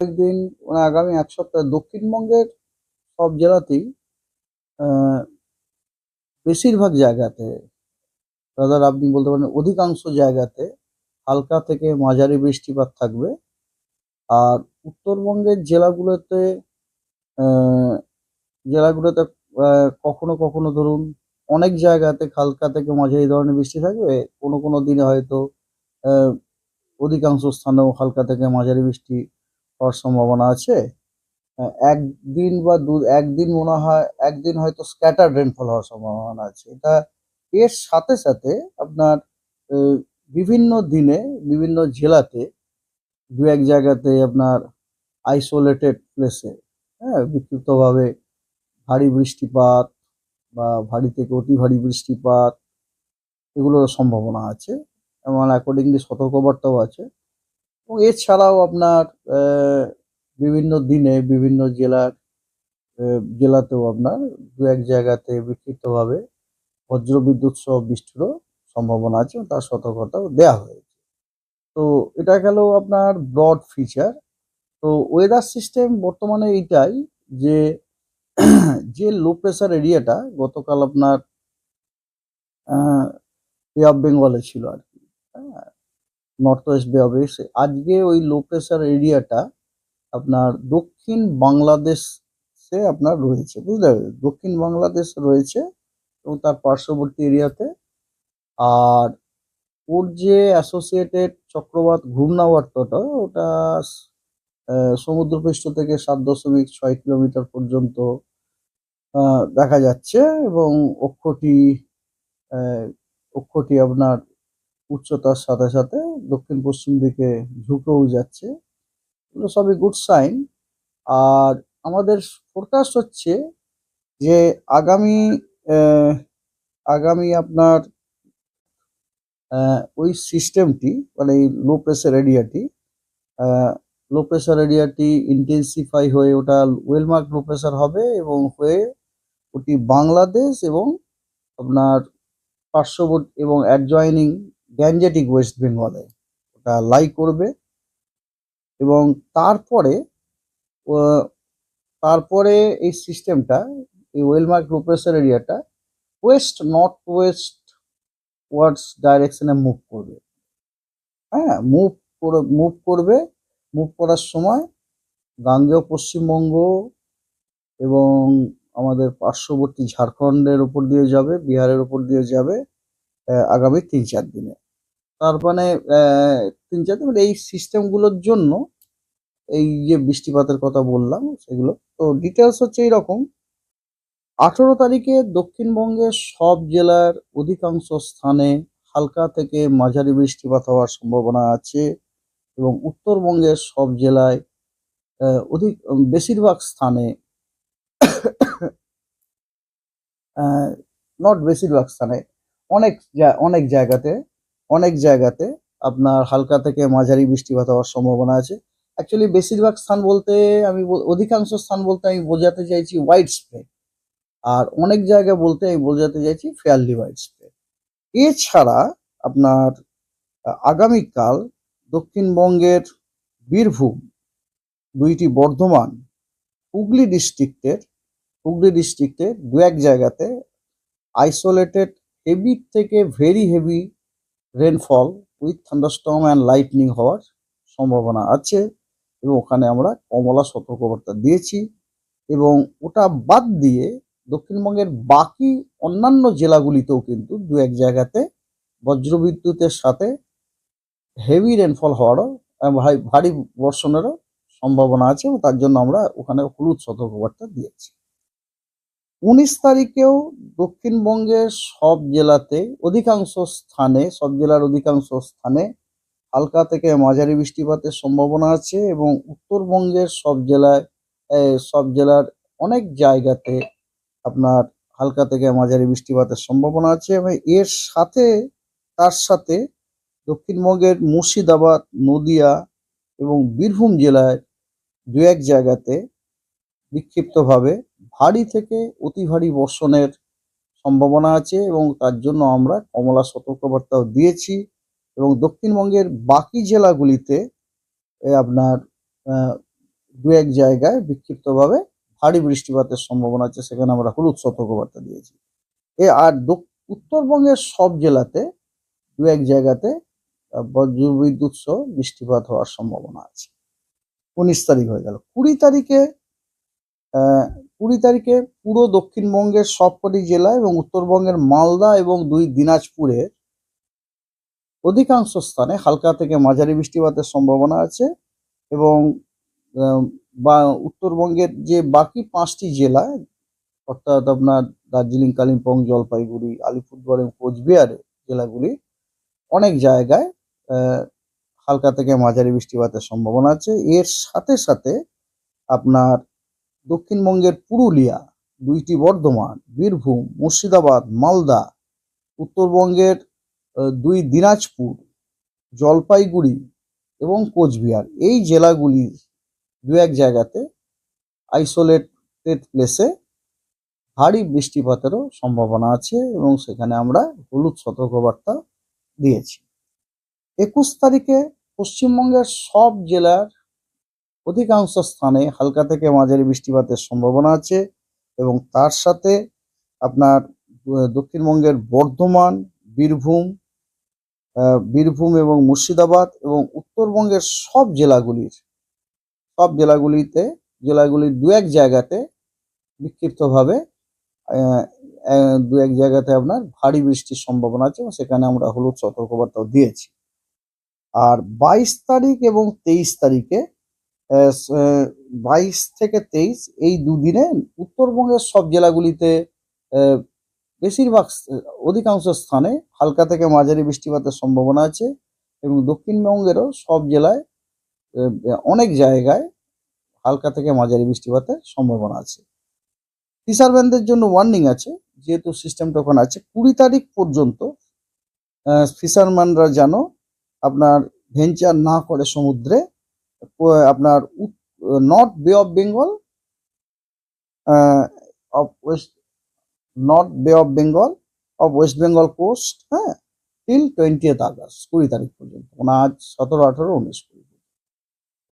একদিন মানে আগামী এক সপ্তাহ দক্ষিণবঙ্গের সব জেলাতেই বেশিরভাগ জায়গাতে রাদার আপনি বলতে পারেন অধিকাংশ জায়গাতে হালকা থেকে মাঝারি বৃষ্টিপাত থাকবে। আর উত্তরবঙ্গের জেলাগুলোতে জেলাগুলোতে কখনো কখনো ধরুন অনেক জায়গাতে হালকা থেকে মাঝারি ধরনের বৃষ্টি থাকবে। কোনো কোনো দিনে হয়তো অধিকাংশ স্থানেও হালকা থেকে মাঝারি বৃষ্টি হওয়ার সম্ভাবনা আছে। আহ, একদিন বা দু একদিন মনে হয় একদিন হয়তো স্ক্যাটার রেনফল হওয়ার সম্ভাবনা আছে। এটা এর সাথে সাথে আপনার বিভিন্ন দিনে বিভিন্ন জেলাতে দু এক জায়গাতে আপনার আইসোলেটেড প্লেসে হ্যাঁ বিক্ষিপ্তভাবে ভারী বৃষ্টিপাত বা ভারী থেকে অতি ভারী বৃষ্টিপাত এগুলোর সম্ভাবনা আছে। এবং অ্যাকর্ডিংলি সতর্কবার্তাও আছে। এছাড়াও আপনার বিভিন্ন দিনে বিভিন্ন জেলার জেলাতেও আপনার দু এক জায়গাতে বিক্ষিপ্তভাবে বজ্রবিদ্যুৎ সহ বৃষ্টিরও সম্ভাবনা আছে তার সতর্কতাও দেওয়া হয়েছে। তো এটা গেল আপনার ব্রড ফিচার তো ওয়েদার সিস্টেম বর্তমানে এইটাই যে যে লো প্রেশার এরিয়াটা গতকাল আপনার বে অফ বেঙ্গলে ছিল আর নর্থ ওয়েস্ট বে অফ আজকে ওই লো প্রেসার এরিয়াটা আপনার দক্ষিণ বাংলাদেশে আপনার রয়েছে বুঝতে পারলেন দক্ষিণ বাংলাদেশ রয়েছে এবং তার পার্শ্ববর্তী এরিয়াতে। আর ওর যে অ্যাসোসিয়েটেড চক্রবাত ঘূর্ণাবর্তটা ওটা সমুদ্রপৃষ্ঠ থেকে সাত দশমিক ছয় কিলোমিটার পর্যন্ত দেখা যাচ্ছে এবং অক্ষটি অক্ষটি আপনার উচ্চতার সাথে সাথে দক্ষিণ পশ্চিম দিকে ঝুঁকেও যাচ্ছে। এগুলো সবই গুড সাইন আর আমাদের ফোরকাস্ট হচ্ছে যে আগামী আগামী আপনার ওই সিস্টেমটি মানে এই লো প্রেসার এরিয়াটি লো প্রেসার এরিয়াটি ইন্টেন্সিফাই হয়ে ওটা ওয়েলমার্ক লো প্রেসার হবে এবং হয়ে ওটি বাংলাদেশ এবং আপনার পার্শ্ববর্তী এবং অ্যাডজয়নিং গ্যাঞ্জেটিক ওয়েস্ট বেঙ্গলে। ওটা লাই করবে এবং তারপরে তারপরে এই সিস্টেমটা, এই ওয়েলমার্ক লো এরিয়াটা ওয়েস্ট, নর্থ ওয়েস্ট ওয়ার্ডস ডাইরেকশনে মুভ করবে। হ্যাঁ মুভ করে, মুভ করবে। মুভ করার সময় গাঙ্গেয় পশ্চিমবঙ্গ এবং আমাদের পার্শ্ববর্তী ঝাড়খণ্ডের উপর দিয়ে যাবে, বিহারের উপর দিয়ে যাবে আগামী তিন চার দিনে। তার মানে তিন চার দিন এই সিস্টেমগুলোর জন্য এই যে বৃষ্টিপাতের কথা বললাম, সেগুলো। তো ডিটেলস হচ্ছে এইরকম, আঠেরো তারিখে দক্ষিণবঙ্গের সব জেলার অধিকাংশ স্থানে হালকা থেকে মাঝারি বৃষ্টিপাত হওয়ার সম্ভাবনা আছে এবং উত্তরবঙ্গের সব জেলায় অধিক, বেশিরভাগ স্থানে নট বেশিরভাগ স্থানে, অনেক অনেক জায়গাতে অনেক জায়গাতে আপনার হালকা থেকে মাঝারি বৃষ্টিপাত হওয়ার সম্ভাবনা আছে। অ্যাকচুয়ালি বেশিরভাগ স্থান বলতে আমি অধিকাংশ স্থান বলতে আমি বোঝাতে চাইছি হোয়াইট স্প্রেড আর অনেক জায়গা বলতে আমি বোঝাতে চাইছি ফেয়ারলি হোয়াইট স্প্রেড এছাড়া আপনার আগামীকাল দক্ষিণবঙ্গের বীরভূম দুইটি বর্ধমান হুগলি ডিস্ট্রিক্টের হুগলি ডিস্ট্রিক্টের দু এক জায়গাতে আইসোলেটেড হেভি থেকে very heavy rainfall with thunderstorm and lightning হওয়ার সম্ভাবনা আছে এবং ওখানে আমরা কমলা সতর্কবার্তা দিয়েছি এবং ওটা বাদ দিয়ে দক্ষিণবঙ্গের বাকি অন্যান্য জেলাগুলিতেও কিন্তু দু এক জায়গাতে বজ্রবিদ্যুতের সাথে হেভি রেনফল হওয়ারও ভারী বর্ষণেরও সম্ভাবনা আছে এবং তার জন্য আমরা ওখানে হলুদ সতর্কবার্তা দিয়েছি। উনিশ তারিখেও দক্ষিণবঙ্গের সব জেলাতে অধিকাংশ স্থানে, সব জেলার অধিকাংশ স্থানে হালকা থেকে মাঝারি বৃষ্টিপাতের সম্ভাবনা আছে এবং উত্তরবঙ্গের সব জেলায় সব জেলার অনেক জায়গাতে আপনার হালকা থেকে মাঝারি বৃষ্টিপাতের সম্ভাবনা আছে এবং এর সাথে, তার সাথে দক্ষিণবঙ্গের মুর্শিদাবাদ, নদিয়া এবং বীরভূম জেলায় দু এক জায়গাতে বিক্ষিপ্তভাবে ভারী থেকে অতি ভারী বর্ষণের সম্ভাবনা আছে এবং তার জন্য আমরা কমলা সতর্কবার্তাও দিয়েছি এবং দক্ষিণবঙ্গের বাকি জেলাগুলিতে আপনার দু এক জায়গায় বিক্ষিপ্তভাবে ভারী বৃষ্টিপাতের সম্ভাবনা আছে, সেখানে আমরা হলুদ সতর্কবার্তা দিয়েছি। এ আর উত্তরবঙ্গের সব জেলাতে দু এক জায়গাতে বজ্রবিদ্যুৎ সহ বৃষ্টিপাত হওয়ার সম্ভাবনা আছে। উনিশ তারিখ হয়ে গেল। কুড়ি তারিখে কুড়ি তারিখে পুরো দক্ষিণবঙ্গের সবকটি জেলা এবং উত্তরবঙ্গের মালদা এবং দুই দিনাজপুরে অধিকাংশ স্থানে হালকা থেকে মাঝারি বৃষ্টিপাতের সম্ভাবনা আছে এবং বা উত্তরবঙ্গের যে বাকি পাঁচটি জেলা, অর্থাৎ আপনার দার্জিলিং, কালিম্পং, জলপাইগুড়ি, আলিপুরদুয়ার এবং কোচবিহারে জেলাগুলি, অনেক জায়গায় হালকা থেকে মাঝারি বৃষ্টিপাতের সম্ভাবনা আছে। এর সাথে সাথে আপনার দক্ষিণবঙ্গের পুরুলিয়া, দুইটি বর্ধমান, বীরভূম, মুর্শিদাবাদ, মালদা, উত্তরবঙ্গের দুই দিনাজপুর, জলপাইগুড়ি এবং কোচবিহার। এই জেলাগুলির দু এক জায়গাতে আইসোলেটেড প্লেসে ভারী বৃষ্টিপাতেরও সম্ভাবনা আছে এবং সেখানে আমরা হলুদ সতর্কবার্তা দিয়েছি। একুশ তারিখে পশ্চিমবঙ্গের সব জেলার অধিকাংশ স্থানে হালকা থেকে মাঝারি বৃষ্টিপাতের সম্ভাবনা আছে এবং তার সাথে আপনার দক্ষিণবঙ্গের বর্ধমান, বীরভূম বীরভূম এবং মুর্শিদাবাদ এবং উত্তরবঙ্গের সব জেলাগুলির, সব জেলাগুলিতে, জেলাগুলির দু এক জায়গাতে বিক্ষিপ্তভাবে দু এক জায়গাতে আপনার ভারী বৃষ্টির সম্ভাবনা আছে এবং সেখানে আমরা হলুদ সতর্কবার্তাও দিয়েছি। আর বাইশ তারিখ এবং তেইশ তারিখে বাইশ থেকে তেইশ এই দুদিনে উত্তরবঙ্গের সব জেলাগুলিতে বেশিরভাগ অধিকাংশ স্থানে হালকা থেকে মাঝারি বৃষ্টিপাতের সম্ভাবনা আছে এবং দক্ষিণবঙ্গেরও সব জেলায় অনেক জায়গায় হালকা থেকে মাঝারি বৃষ্টিপাতের সম্ভাবনা আছে। ফিশারম্যানদের জন্য ওয়ার্নিং আছে, যেহেতু সিস্টেমটা ওখানে আছে। কুড়ি তারিখ পর্যন্ত ফিশারম্যানরা যেন আপনার ভেঞ্চার না করে সমুদ্রে আপনার north bay of Bengal of west north bay of Bengal of West Bengal coast হ্যাঁ টিল টোয়েন্টিয়েথ আগস্ট কুড়ি তারিখ পর্যন্ত মানে আজ সতেরো, আঠেরো, উনিশ